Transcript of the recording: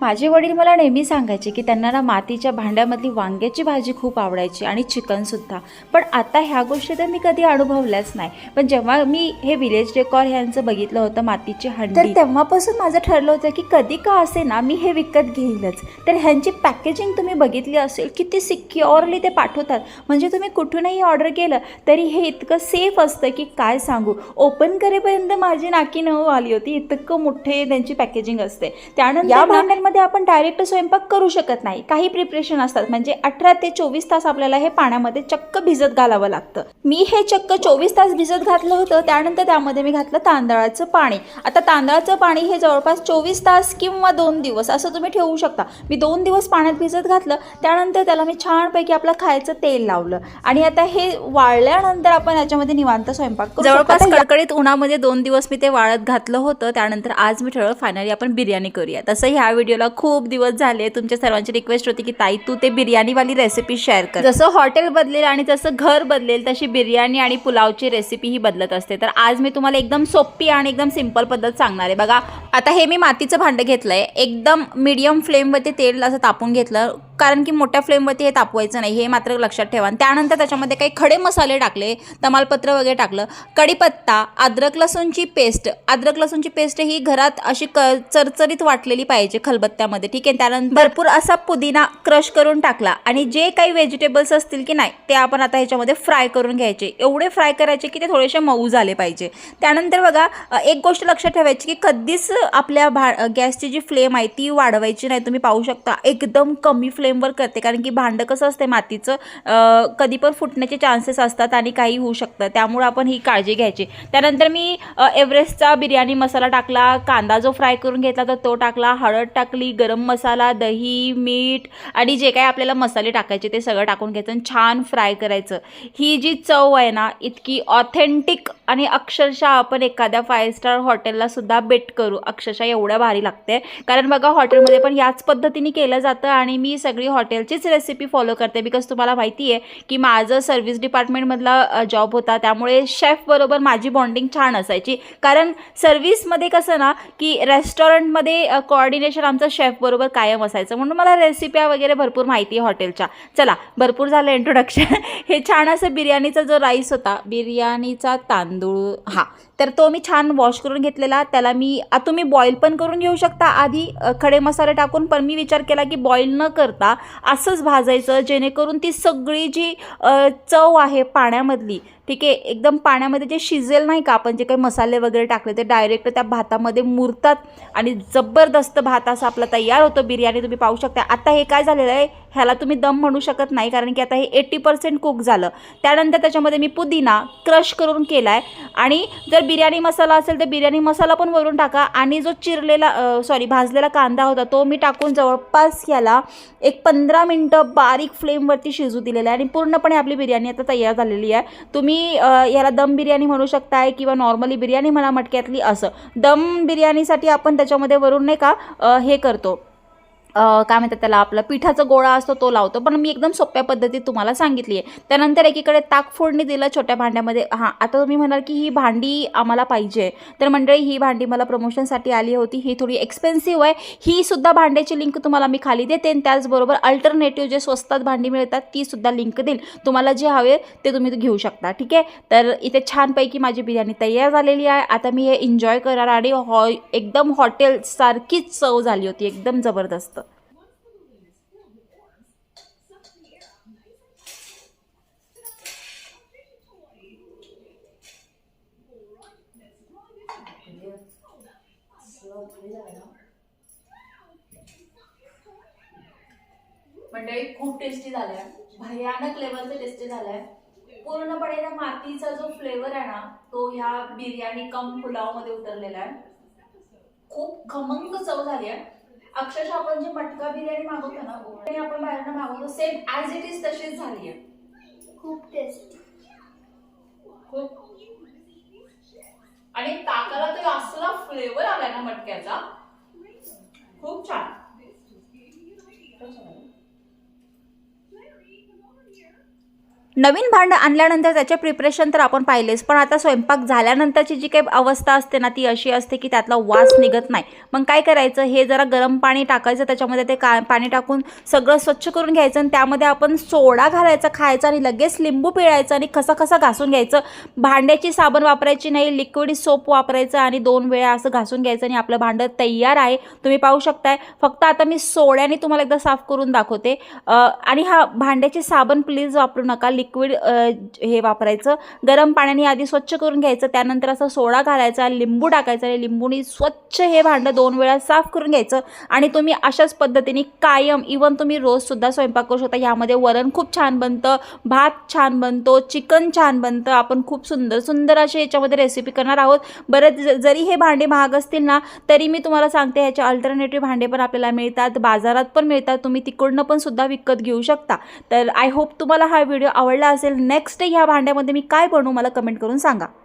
माझे वडील मला नेहमी सांगायचे की त्यांना ना मातीच्या भांड्यामधली वांग्याची भाजी खूप आवडायची आणि चिकनसुद्धा पण आता ह्या गोष्टी तर मी कधी अनुभवल्याच नाही. पण जेव्हा मी हे विलेज डेकॉर ह्यांचं बघितलं होतं मातीची हंडी. तर तेव्हापासून माझं ठरलं होतं की कधी का असे ना मी हे विकत घेईलच. तर ह्यांची पॅकेजिंग तुम्ही बघितली असेल किती सिक्युअरली ते पाठवतात. म्हणजे तुम्ही कुठूनही ऑर्डर केलं तरी हे इतकं सेफ असतं की काय सांगू? ओपन करेपर्यंत माझी नाकी नऊ आली होती. इतकं मोठे त्यांची पॅकेजिंग असते. त्यानंतर या भांड्यांमध्ये आपण डायरेक्ट स्वयंपाक करू शकत नाही. काही प्रिपरेशन असतात. म्हणजे अठरा ते चोवीस तास आपल्याला हे पाण्यामध्ये चक्क भिजत घालावं लागतं. मी हे चक्क चोवीस तास भिजत घातलं होतं. त्यानंतर त्यामध्ये मी घातलं तांदळाचं पाणी. आता तांदळाचं पाणी हे जवळपास चोवीस तास किंवा दोन दिवस असं तुम्ही ठेवू शकता. मी दोन दिवस पाण्यात भिजत घातलं. त्यानंतर त्याला मी छानपैकी आपलं खायचं तेल लावलं. आणि आता हे वाळल्यानंतर आपण याच्यामध्ये निवांत स्वयंपाक करू जवळपास कडकडीत उन्हामध्ये दोन दिवस मी ते वाळत घातलं होतं. त्यानंतर आज मी ठरवलं फायनली आपण बिर्याणी करूया. तसं ह्या व्हिडिओला खूप दिवस झाले. तुमच्या सर्वांची रिक्वेस्ट होती की ताई तू ते बिर्याणीवाली रेसिपी शेअर कर. जसं हॉटेल बदलेल आणि जसं घर बदलेल तशी बिर्याणी आणि पुलावची रेसिपी ही बदलत असते. तर आज मी तुम्हाला एकदम सोपी आणि एकदम सिंपल पद्धत सांगणार आहे. बघा आता हे मी मातीचं भांडं घेतलंय. एकदम मीडियम फ्लेमवरती तेल असं तापून घेतलं. कारण की मोठ्या फ्लेमवरती हे तापवायचं नाही. हे मात्र लक्षात ठेवा. त्यानंतर त्याच्यामध्ये काही खडे मसाले टाकले. तमालपत्र वगैरे टाकलं. कढीपत्ता अद्रक लसूणची पेस्ट अद्रक लसूणची पेस्ट ही घरात अशी क चरचरीत वाटलेली पाहिजे खलबत्त्यामध्ये ठीक आहे त्यानंतर भरपूर असा पुदिना क्रश करून टाकला आणि जे काही व्हेजिटेबल्स असतील की नाही ते आपण आता ह्याच्यामध्ये फ्राय करून घ्यायचे. एवढे फ्राय करायचे की ते थोडेसे मऊ झाले पाहिजे. त्यानंतर बघा एक गोष्ट लक्षात ठेवायची की कधीच आपल्या भा गॅसची जी फ्लेम आहे ती वाढवायची नाही. तुम्ही पाहू शकता एकदम कमी फ्लेमवर करते. कारण की भांडं कसं असते मातीचं कधी पण फुटण्याचे चान्सेस असतात आणि काही होऊ शकतं. त्यामुळं आपण ही काळजी घ्यायची. त्यानंतर मी एव्हरेस्टचा बिर्याणी मसाला टाकला कांदा जो फ्राय करून घेतला तर तो टाकला हळद टाकली गरम मसाला दही मीठ आणि जे काही आपल्याला मसाले टाकायचे ते सगळं टाकून घ्यायचं आणि छान फ्राय करायचं. ही जी चव आहे ना इतकी ऑथेंटिक आणि अक्षरशः आपण एखाद्या फाईव्ह स्टार हॉटेलला सुद्धा बेट करू. अक्षरशः एवढ्या भारी लागते. कारण बघा हॉटेलमध्ये पण याच पद्धतीने केलं जातं आणि मी सगळी हॉटेलचीच रेसिपी फॉलो करते बिकॉज तुम्हाला माहिती आहे की माझं सर्व्हिस डिपार्टमेंटमधला जॉब होता. त्यामुळे शेफबरोबर माझी बॉन्डिंग छान असायची. कारण सर्व्हिसमध्ये कसं ना की रेस्टॉरंटमध्ये कोऑर्डिनेशन आमचं शेफ शेफबरोबर कायम असायचं. म्हणून मला रेसिप्या वगैरे भरपूर माहिती आहे हॉटेलच्या चला भरपूर झालं इंट्रोडक्शन हे छान असं बिर्याणीचा जो राईस होता बिर्याणीचा तांदूळ हा. तर तो मी छान वॉश करून घेतलेला. त्याला मी तुम्ही बॉईल पण करून घेऊ शकता. आधी खडे मसाले टाकून पण मी विचार केला की बॉईल न करता असंच भाजायचं जेणेकरून ती सगळी जी चव आहे पाण्यामधली ठीक आहे एकदम पाण्यामध्ये जे शिजेल नाही का आपण जे काही मसाले वगैरे टाकले ते डायरेक्ट त्या भातामध्ये मुरतात आणि जबरदस्त भात असा आपला तयार होतो. बिर्याणी तुम्ही पाहू शकता. आता हे काय झालेलं आहे? ह्याला तुम्ही दम म्हणू शकत नाही कारण की आता हे एट्टी पर्सेंट कुक झालं. त्यानंतर त्याच्यामध्ये मी पुदिना क्रश करून केला आहे आणि जर बिर्याणी मसाला असेल तर बिर्याणी मसाला पण वरून टाका. आणि जो चिरलेला सॉरी भाजलेला कांदा होता तो मी टाकून जवळपास याला एक पंधरा मिनटं बारीक फ्लेमवरती शिजू दिलेलं आहे. आणि पूर्णपणे आपली बिर्याणी आता तयार झालेली आहे. तुम्ही याला दम बिर्याणी म्हणू शकताय किंवा नॉर्मली बिर्याणी म्हणा मटक्यातली असं. दम बिर्याणीसाठी आपण त्याच्यामध्ये वरून नाही का हे करतो. काय म्हणतात त्याला आपला पिठाचा गोळा असतो तो लावतो. पण मी एकदम सोप्या पद्धतीत तुम्हाला सांगितली आहे त्यानंतर एकीकडे ताक फोडणी दिलं छोट्या भांड्यामध्ये. हां आता तुम्ही म्हणाल की ही भांडी आम्हाला पाहिजे. तर मंडळी ही भांडी मला प्रमोशनसाठी आली होती. ही थोडी एक्सपेन्सिव्ह आहे. ही सुद्धा भांड्याची लिंक तुम्हाला मी खाली देते. आणि त्याचबरोबर अल्टरनेटिव्ह जे स्वस्तात भांडी मिळतात ती सुद्धा लिंक देईल. तुम्हाला जे हवे ते तुम्ही घेऊ शकता. ठीक आहे? तर इथे छानपैकी माझी बिर्याणी तयार झालेली आहे. आता मी हे एन्जॉय करणार आणि हॉ एकदम हॉटेलसारखीच चव झाली होती. एकदम जबरदस्त. मंडळी खूप टेस्टी झालाय. भयानक लेवलचं टेस्टी झालाय. पूर्णपणे त्या मातीचा जो फ्लेवर आहे ना तो ह्या बिर्याणी कम पुलावमध्ये उतरलेला आहे. खूप खमंग चव झाली आहे. अक्षरशः आपण जे मटका बिर्याणी मागवतो ना ते आपण बाहेरनं मागवतो. सेम ऍज इट इज तशीच झाली आहे. खूप टेस्टी खूप. आणि ताकाला तर असला फ्लेवर आलाय ना मटक्याचा खूप छान नवीन भांडं आणल्यानंतर त्याचे प्रिपरेशन तर आपण पाहिलेच पण आता स्वयंपाक झाल्यानंतरची जी काही अवस्था असते ना ती अशी असते की त्यातला वास निघत नाही. मग काय करायचं? हे जरा गरम पाणी टाकायचं त्याच्यामध्ये ते का पाणी टाकून सगळं स्वच्छ करून घ्यायचं आणि त्यामध्ये आपण सोडा घालायचा खायचा आणि लगेच लिंबू पिळायचं आणि खसाखसा घासून घ्यायचं. भांड्याची साबण वापरायची नाही लिक्विड सोप वापरायचं आणि दोन वेळा असं घासून घ्यायचं आणि आपलं भांडं तयार आहे. तुम्ही पाहू शकताय. फक्त आता मी सोड्याने तुम्हाला एकदा साफ करून दाखवते. आणि हा भांड्याची साबण प्लीज वापरू नका. लिक्विड हे वापरायचं. गरम पाण्याने आधी स्वच्छ करून घ्यायचं. त्यानंतर असं सोडा घालायचा लिंबू टाकायचा आणि लिंबूनी स्वच्छ हे भांडं दोन वेळा साफ करून घ्यायचं. आणि तुम्ही अशाच पद्धतीने कायम इवन तुम्ही रोजसुद्धा स्वयंपाक करू शकता. यामध्ये वरण खूप छान बनतं भात छान बनतो चिकन छान बनतं. आपण खूप सुंदर सुंदर असे याच्यामध्ये रेसिपी करणार आहोत. बरं ज- जरी हे भांडे महाग असतील ना तरी मी तुम्हाला सांगते ह्याचे अल्टरनेटिव्ह भांडे पण आपल्याला मिळतात. बाजारात पण मिळतात. तुम्ही तिकडनं पण सुद्धा विकत घेऊ शकता. तर आय होप तुम्हाला हा व्हिडिओ आवडला असेल नेक्स्ट ह्या भांड्यामध्ये मी काय बनवू मला कमेंट करून सांगा.